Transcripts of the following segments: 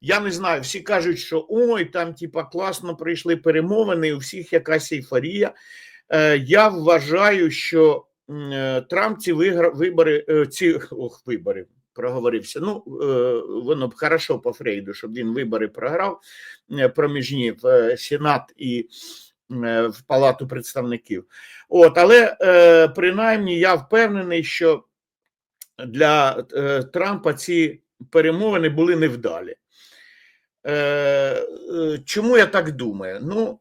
Я не знаю, всі кажуть, що ой, там типа класно прийшли перемовини, у всіх якась ейфорія. Е, Я вважаю, що е, Трамп ці вибори, е, ці ох, вибори. Проговорився. Ну, воно б хорошо по Фрейду, щоб він вибори програв проміжні в Сенат і в Палату представників. От, але принаймні я впевнений, що для Трампа ці перемовини були невдалі. Е, е, чому я так думаю? Ну,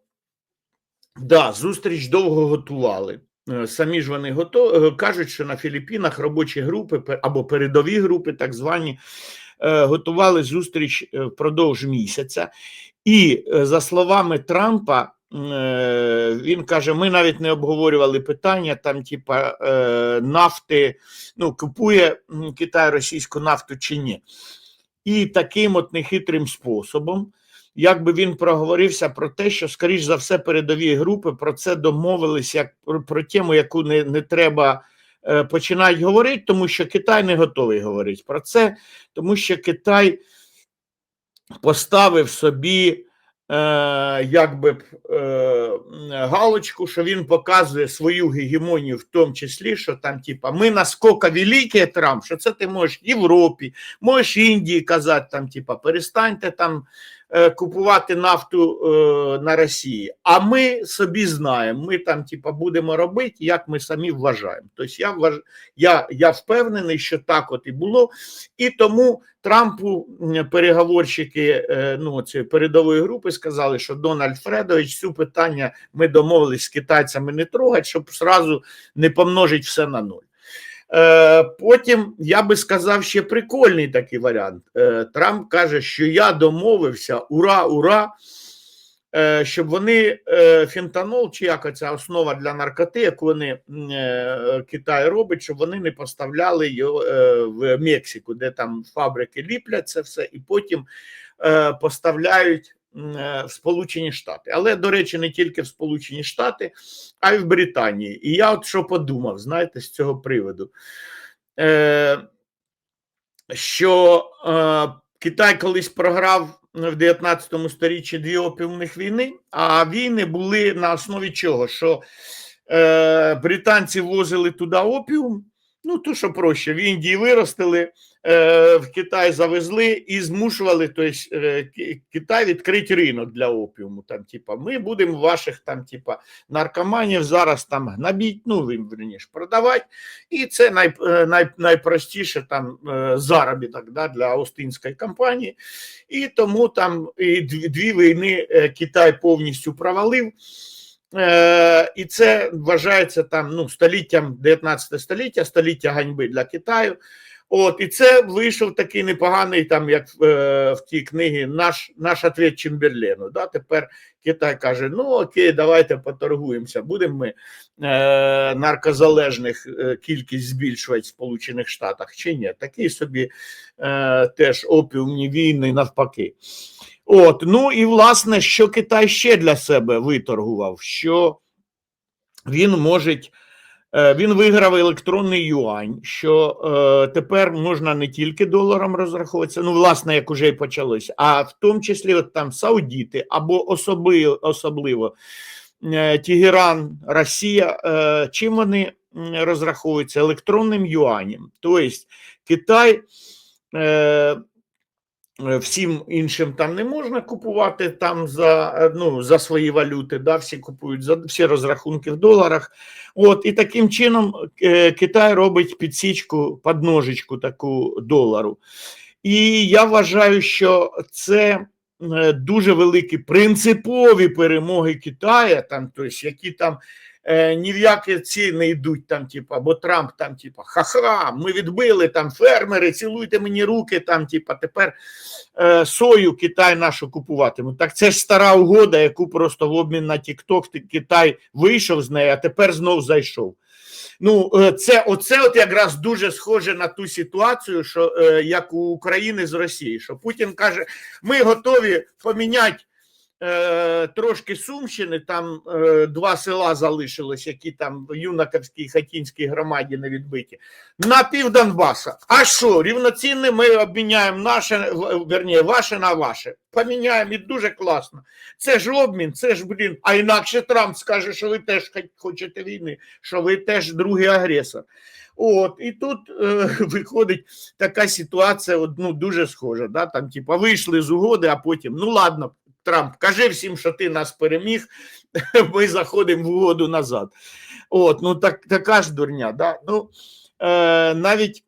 да, зустріч довго готували. Е, Самі ж вони готові, кажуть, що на Філіппінах робочі групи або передові групи, так звані, готували зустріч впродовж місяця. І за словами Трампа, він каже: ми навіть не обговорювали питання там, типа нафти, ну, купує Китай російську нафту чи ні. І таким от нехитрим способом, якби він проговорився про те, що, скоріш за все, передові групи про це домовились як про, тему, яку не, не треба е, починають говорити, тому що Китай не готовий говорити про це, тому що Китай поставив собі якби б, е, галочку, що він показує свою гегемонію, в тому числі, що там, типа, ми наскільки великі, Трамп, що це ти можеш Європі, можеш Індії казати, там, типа, перестаньте там е, купувати нафту е, на Росії. А ми собі знаємо, ми там, типа, будемо робити, як ми самі вважаємо. Тобто я, вваж... я, я впевнений, що так от і було. І тому Трампу переговорщики е, ну, цієї передової групи сказали, що Дональд Фредович цю питання ми домовились з китайцями не трогати, щоб зразу не помножити все на нуль. Е, Потім я би сказав ще прикольний такий варіант. Е, Трамп каже, що я домовився, ура, ура, е, щоб вони фентанол, чи як ця основа для наркоти, яку вони Китай робить, щоб вони не поставляли його в Мексику, де там фабрики ліплять це все, і потім поставляють в Сполучені Штати. Але, до речі, не тільки в Сполучені Штати, а й в Британії. І я от що подумав, знаєте, з цього приводу. Е, що е, Китай колись програв в 19 сторіччі дві опіумних війни, а війни були на основі чого? Що е, британці возили туди опіум, ну то що проще, в Індії виростили, е, в Китай завезли і змушували тобто, е, Китай відкрити ринок для опіуму. Там, типа, ми будемо ваших там, типа, наркоманів зараз там гнобіть, ну верніше продавати. І це най, е, най, найпростіше там е, заробіток да, для Аустинської компанії. І тому там і дві, війни е, Китай повністю провалив. Е, і це вважається там ну, століттям 19 століття, століття ганьби для Китаю. От, і це вийшов такий непоганий, там, як е, в тій книгі наш наш ответ Чемберлену. Да? Тепер Китай каже: ну окей, давайте поторгуємося. Будемо ми е, наркозалежних е, кількість збільшувати в Сполучених Штатах чи ні? Такі собі е, теж опіумні війни навпаки. От, ну і власне, що Китай ще для себе виторгував, що він може. Е, Він виграв електронний юань, що е, тепер можна не тільки доларом розраховуватися, ну, власне, як уже і почалося, а в тому числі от там Саудіти або особливо, особливо е, Тегеран, Росія, чим вони розраховуються? Електронним юанем. Тобто Китай. Всім іншим там не можна купувати там за е, ну за свої валюти. Да, всі купують за всі розрахунки в доларах. От і таким чином е, Китай робить підсічку, подножечку таку долару. І я вважаю, що це е, дуже великі принципові перемоги Китаю, там, тобто, які там е, ні в які ці не йдуть, там, типа, бо Трамп там, типа, ха-ха, ми відбили там фермери, цілуйте мені руки, там, типа, тепер е, сою Китай нашу купуватиме. Так це ж стара угода, яку просто в обмін на Тік-Ток Китай вийшов з неї, а тепер знов зайшов. Ну, е, це оце от якраз дуже схоже на ту ситуацію, що е, як у України з Росією, що Путін каже: ми готові поміняти е, трошки Сумщини, там е, два села залишилось, які там в Юнаковській і Хатінській громаді не відбиті. На пів Донбаса. А що, рівноцінне ми обміняємо наше, верні, ваше на ваше. Поміняємо і дуже класно. Це ж обмін, це ж, блін. А інакше Трамп скаже, що ви теж хочете війни, що ви теж другий агресор. От, і тут е, виходить така ситуація, от, ну, дуже схожа. Да? Там, типа, вийшли з угоди, а потім, ну ладно, Трамп, кажи всім, що ти нас переміг, ми заходимо в угоду назад. От, ну так, така ж дурня. Да? Ну, е, навіть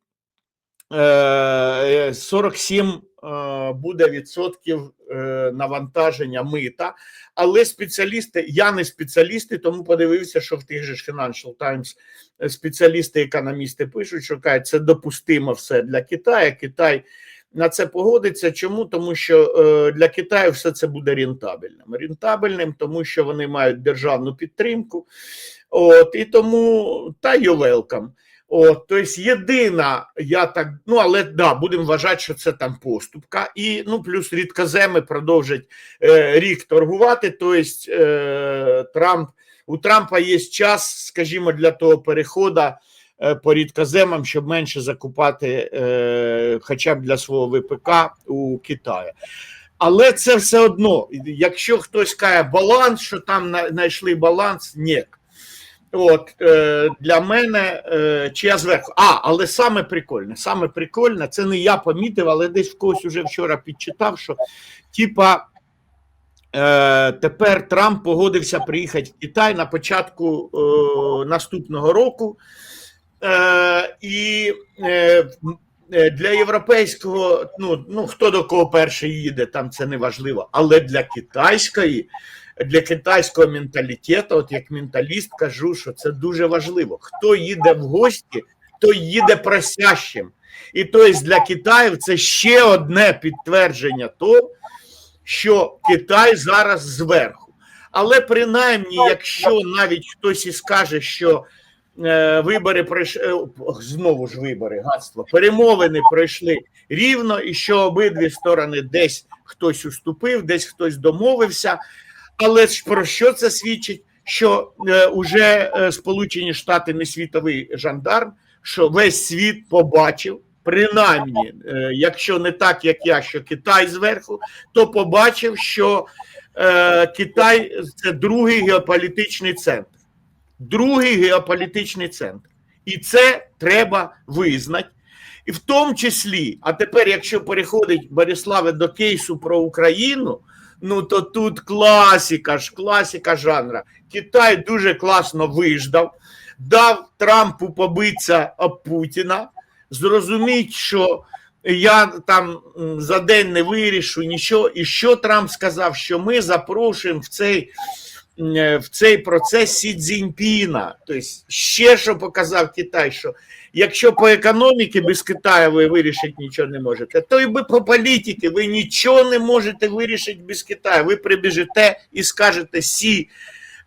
е, 47 е, буде відсотків е, навантаження мита, але спеціалісти, я не спеціалісти, тому подивився, що в тих же Financial Times е, спеціалісти, економісти пишуть, що кажуть, це допустимо все для Китаю. Китай на це погодиться. Чому? Тому що е, для Китаю все це буде рентабельним. Рентабельним, тому що вони мають державну підтримку. От, і тому та й welcome. От, тобто єдина, я так, ну але да, будемо вважати, що це там поступка. І ну, плюс рідкоземи продовжать е, рік торгувати. Тобто е, Трамп, у Трампа є час, скажімо, для того переходу по рідкоземам, щоб менше закупати е, хоча б для свого ВПК у Китаї. Але це все одно, якщо хтось каже баланс, що там знайшли баланс, ні. От е, для мене е, чи я зверху. А, але саме прикольне, саме прикольне, це не я помітив, але десь в когось уже вчора підчитав, що типа е, тепер Трамп погодився приїхати в Китай на початку е, наступного року. Е, і е, е, для європейського, ну, ну хто до кого перший їде, там це не важливо, але для китайської для китайського менталітету, от як менталіст, кажу, що це дуже важливо. Хто їде в гості, той їде просящим. І тобто для Китаю це ще одне підтвердження того, що Китай зараз зверху. Але принаймні, якщо навіть хтось і скаже, що вибори пройшли, знову ж вибори, гадство, перемовини пройшли рівно, і що обидві сторони десь хтось уступив, десь хтось домовився. Але ж про що це свідчить? Що е, уже е, Сполучені Штати не світовий жандарм, що весь світ побачив, принаймні, е, якщо не так, як я, що Китай зверху, то побачив, що е, Китай це другий геополітичний центр. Другий геополітичний центр. І це треба визнати. І в тому числі, а тепер, якщо переходить Бориславе до кейсу про Україну, ну то тут класіка ж, класіка жанра. Китай дуже класно виждав, дав Трампу побитися об Путіна, зрозуміть, що я там за день не вирішу нічого. І що Трамп сказав, що ми запрошуємо в цей. М, В цей процес Сі Цзіньпіна. Тобто, ще що показав Китай, що якщо по економіці без Китаю ви вирішити нічого не можете, то і ви по політиці ви нічого не можете вирішити без Китаю. Ви прибіжите і скажете Сі,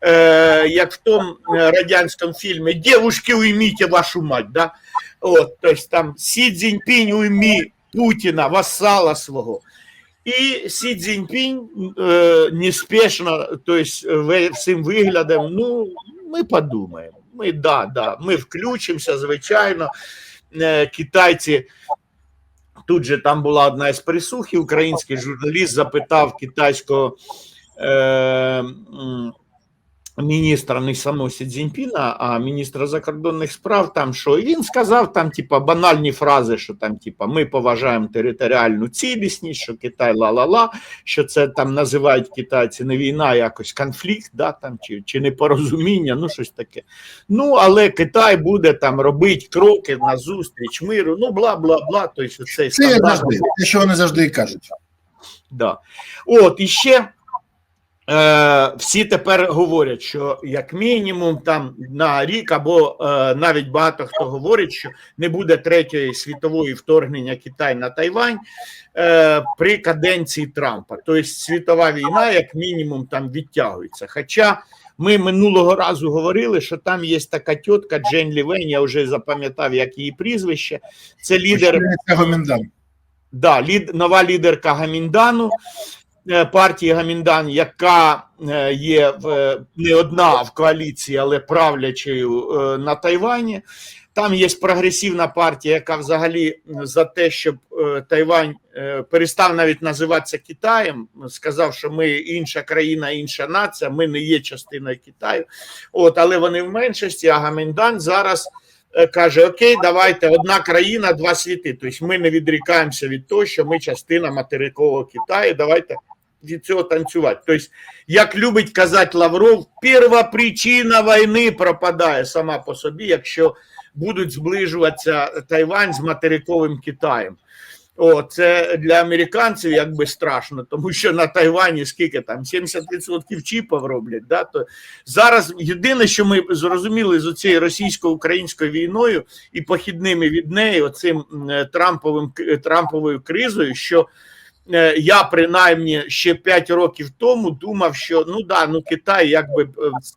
е, як в тому е, радянському фільмі Дівушки, уйміть вашу мать. Да? От, тобто там Сі Цзіньпінь уймі Путіна, вассала свого. І Сі Цзіньпінь е, неспішно, тобто всім виглядом, ну, ми подумаємо. Ми, да, да, ми включимося, звичайно. Е, китайці. Тут же там була одна із присухів, український журналіст запитав китайського е, міністра не самого Сі Цзіньпіна, а міністра закордонних справ, там що і він сказав там, типа, банальні фрази, що там, типа, ми поважаємо територіальну цілісність, що Китай ла-ла-ла, що це там називають китайці не війна, а якось конфлікт, да, там, чи, чи непорозуміння, ну щось таке. Ну, але Китай буде там робити кроки на зустріч миру, ну бла бла бла. Тобто Це стандарт. завжди, те, що вони завжди кажуть. Да. От і ще е, всі тепер говорять, що як мінімум там на рік, або е, навіть багато хто говорить, що не буде третьої світової вторгнення Китай на Тайвань е, при каденції Трампа. Тобто світова війна, як мінімум, там відтягується. Хоча ми минулого разу говорили, що там є така тітка Джен Лівень, я вже запам'ятав, як її прізвище. Це лідер Це Гоміндан. Да, лід, нова лідерка Гаміндану. Е, партії Гаміндан, яка е, є в, е, не одна в коаліції, але правлячою на Тайвані. Там є прогресивна партія, яка взагалі за те, щоб Тайвань перестав навіть називатися Китаєм, сказав, що ми інша країна, інша нація, ми не є частиною Китаю. От, але вони в меншості, а Гаміндан зараз каже: Окей, давайте одна країна, два світи. Тобто ми не відрікаємося від того, що ми частина материкового Китаю. Давайте від цього танцювати. Тобто, як любить казати Лавров, перша причина війни пропадає сама по собі, якщо будуть зближуватися Тайвань з материковим Китаєм. О, це для американців якби страшно, тому що на Тайвані скільки там 70% чіпів роблять. Да? То зараз єдине, що ми зрозуміли з цією російсько-українською війною і похідними від неї, оцим Трамповим Трамповою кризою, що е, я принаймні ще 5 років тому думав, що ну да, ну Китай якби е,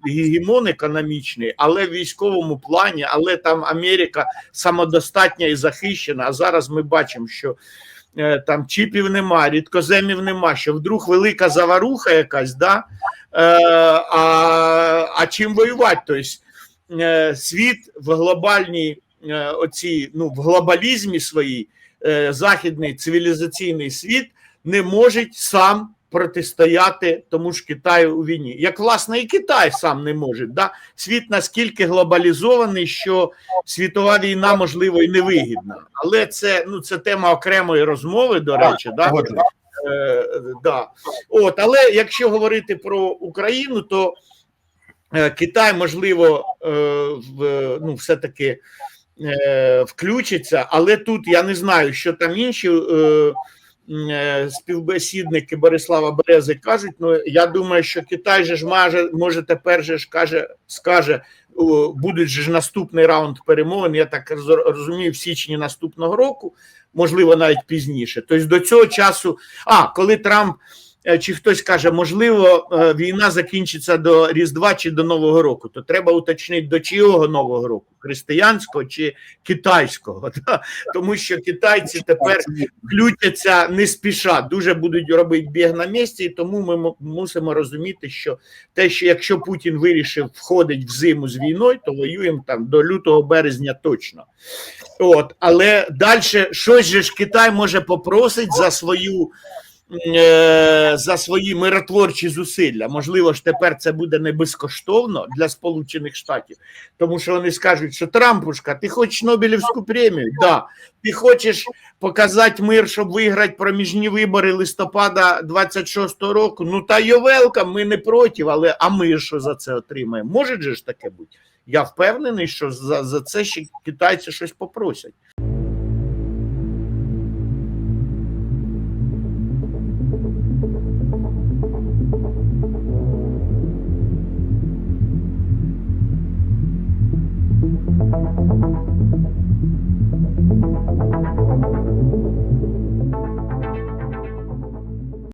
гегемон економічний, але в військовому плані, але там Америка самодостатня і захищена. А зараз ми бачимо, що е, там чіпів нема, рідкоземів нема, що вдруг велика заваруха якась, да? е, а, а чим воювати? Тобто е, світ в глобальній е, оцій, ну, в глобалізмі своїй, е, західний цивілізаційний світ не може сам протистояти тому ж Китаю у війні. Як власне і Китай сам не може. Да? Світ наскільки глобалізований, що світова війна можливо і не вигідна. Але це ну це тема окремої розмови, до речі, да? Е, да. От, але якщо говорити про Україну, то е, Китай можливо е, в, ну, все-таки е, включиться, але тут я не знаю, що там інші співбесідники Борислава Берези кажуть. Ну я думаю, що Китай же ж може, може тепер же ж каже, скаже. Будуть ж наступний раунд перемовин, я так роз- розумію, в січні наступного року, можливо, навіть пізніше. Тобто до цього часу, а коли Трамп е, чи хтось каже, можливо, е, війна закінчиться до Різдва чи до Нового року, то треба уточнити до чого Нового року християнського чи китайського, да? тому що китайці тепер включаться не спіша, дуже будуть робити біг на місці, і тому ми мусимо розуміти, що те, що якщо Путін вирішив входить в зиму з війною, то воюємо там до лютого березня точно. От, але далі щось же ж Китай може попросить за свою. Е, За свої миротворчі зусилля, можливо ж тепер це буде не безкоштовно для Сполучених Штатів, тому що вони скажуть, що Трампушка, ти хочеш Нобелівську премію? Да. Ти хочеш показати мир, щоб виграти проміжні вибори листопада 26-го року. Ну та йовелка, ми не проти, але а ми що за це отримаємо? Може же ж таке бути? Я впевнений, що за, за це ще китайці щось попросять.